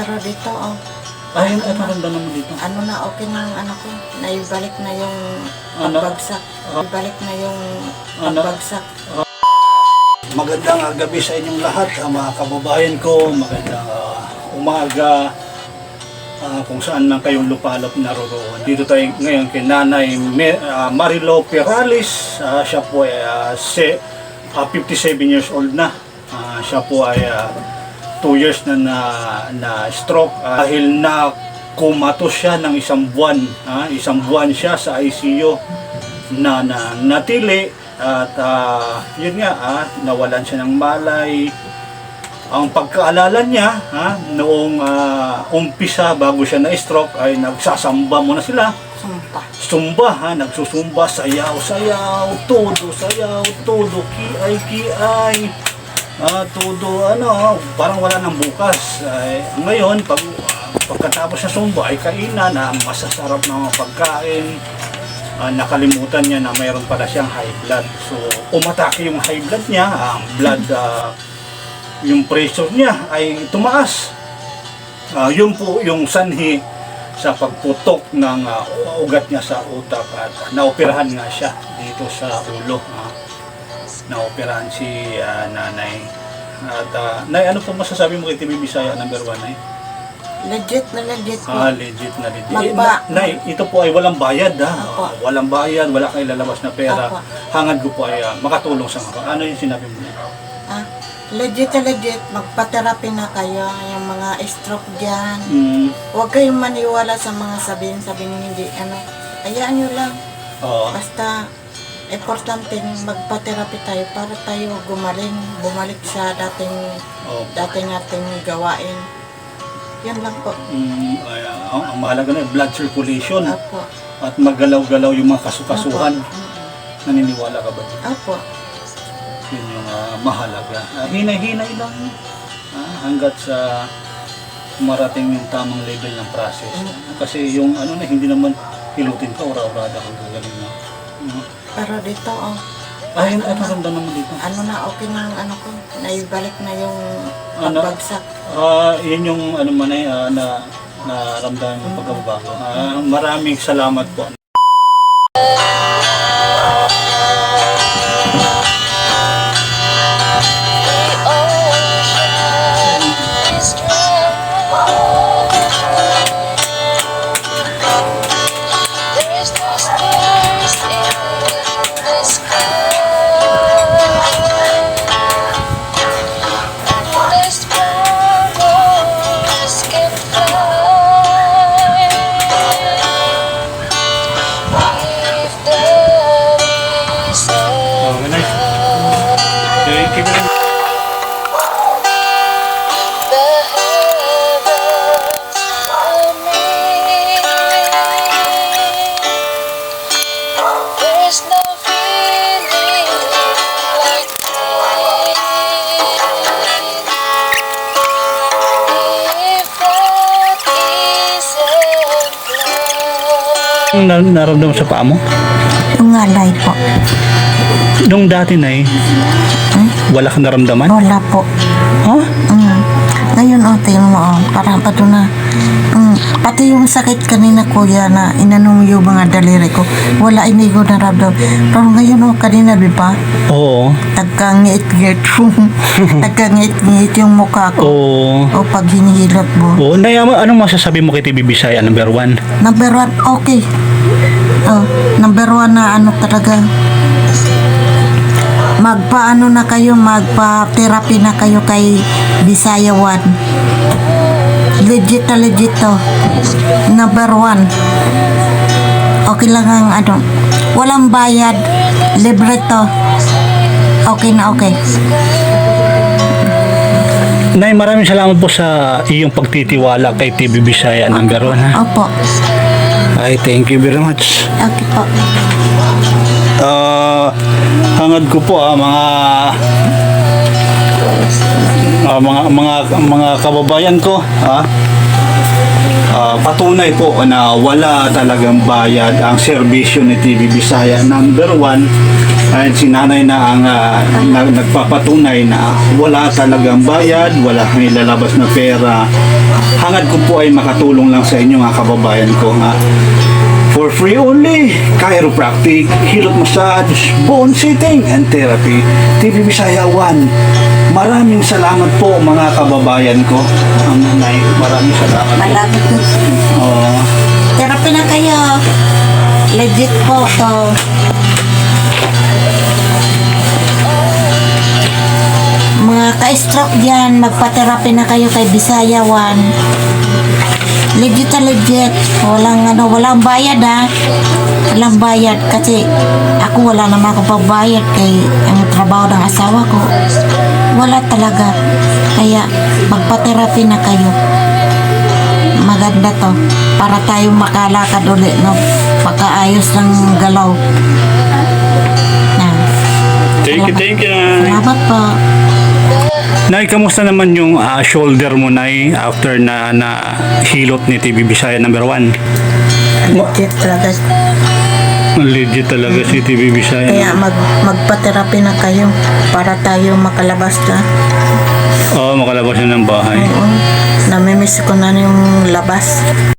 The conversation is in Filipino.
Pero dito, oh, Ay, ano naramdaman mo dito? ano na, okay na ang ano ko. Naibalik na yung Ano? pagbagsak. Naibalik na yung Ano? pagbagsak. Magandang ah, gabi sa inyong lahat, ah, mga kababayan ko. Magandang ah, umaga ah, kung saan man kayong lupalop naroroon. Dito tayo ngayon kay Nanay Me- ah, Marilo Perales. Ah, siya po ay ah, se- ah, 57 years old na. Ah, siya po ay 2 years na na, na stroke ah, dahil na kumatos siya ng isang buwan. ah, isang buwan siya sa ICU na, na natili at ah, yun nga ah, nawalan siya ng malay ang pagkaalala niya ha, noong ah, umpisa bago siya na-stroke ay nagsasamba muna sila Sumpa. sumba ha, nagsusumba sayaw sayaw todo sayaw todo kiay kiay ah, todo ano parang wala nang bukas ay, ngayon pag ah, pagkatapos sa sumba ay kainan na masasarap na mga pagkain Ah, nakalimutan niya na mayroon pala siyang high blood. So, umatake yung high blood niya, ang blood, ah, yung pressure niya ay tumaas. Ah, yun po yung sanhi sa pagputok ng ah, ugat niya sa utak at naoperahan nga siya dito sa ulo. ah. Naoperahan si ah, nanay. At ah, nay, ano po masasabi mo kay TV Bisaya number 1 nay? Legit na legit po. Ah, legit na legit. Eh, Magba- na, nay, ito po ay walang bayad ha. Apo. Walang bayad, wala kang ilalabas na pera. Apo. Hangad ko po ay ah, makatulong sa mga. Ano yung sinabi mo? Ah, legit na legit. Magpa-therapy na kayo. Yung mga stroke dyan. Mm, Huwag kayong maniwala sa mga sabihin-sabihin hindi ano. Hayaan nyo lang. oo. Basta, importante magpa-therapy tayo para tayo gumaling, bumalik sa dating oo. dati nating gawain. Yan lang po. Mm, ay, ang, ang mahalaga na blood circulation Apo. at magalaw-galaw yung mga kasukasuhan. Apo. Naniniwala ka ba? Apo. Yun yung ah, mahalaga. Ah, hinay-hinay lang ah, hanggat sa marating yung tamang level ng process. Kasi yung ano na, hindi naman hilutin ka, ura-urada kang gagaling na. Pero dito, oh, Ay, ano naramdaman mo dito? ano na, okay na ang ano ko. Naibalik na yung Ano? pagbagsak. Ah, yun yung ano man ay ah, na naramdaman yung pagkababago. Ah, maraming salamat po. Thank you very much. The heavens are me. There's no feeling like pain. If that isn't love. Ang na- naramdaman sa paa mo? Yung alay po. Nung dati na eh, wala kang naramdaman? Wala po. Ha? Mm. Ngayon, oh, tingnan mo, oh, parang pato na. Mm. Pati yung sakit kanina, kuya, na inanong yung mga daliri ko. Wala, hindi ko naramdam. Pero ngayon, oh, kanina, di ba? Oo. Nagkangit-ngit. Nagkangit-ngit yung mukha ko. Oo. O pag hinihilot mo. Oo. Nay, ano- anong masasabi mo kay TV Bisaya number 1? Number one, okay. Oh, number one na ano talaga. Magpaano na kayo, magpa-therapy na kayo kay Bisaya One. Legit na legit to. Number one. Okay lang ang ano. Walang bayad. Libre to. Okay na okay. Nay, maraming salamat po sa iyong pagtitiwala kay TV Bisaya number 1 ha. Opo. Ay, thank you very much. Okay po. Ah, hangad ko po ah, mga ah, mga mga mga kababayan ko ha. Ah, patunay po na wala talagang bayad ang serbisyo ni TV Bisaya number 1 At si nanay na ang ah, nag- nagpapatunay na wala talagang bayad, wala kang ilalabas na pera. Hangad ko po ay makatulong lang sa inyo mga kababayan ko nga. For free only, chiropractic, hilot massage, bone sitting, and therapy. TV Bisaya 1. Maraming salamat po mga kababayan ko. Ang nanay, maraming salamat po. Na. Oo. Therapy na kayo. Legit po to. Mga ka-stroke dyan, magpa-therapy na kayo kay Bisaya One. Legit na legit. Walang ano, walang bayad ha. Walang bayad kasi ako wala naman ako pagbayad kay ang trabaho ng asawa ko. Wala talaga. Kaya magpa-therapy na kayo maganda to para tayo makalakad ulit no pagkaayos ng galaw na Thank you, thank you, salamat po Nay, kamusta naman yung ah, shoulder mo, Nay, after na, na hilot ni TV Bisaya number 1? legit talaga Legit talaga si TV Bisaya. kaya mag magpa-therapy na kayo para tayo makalabas na Oo, makalabas na ng bahay. oo namimiss ko na yung labas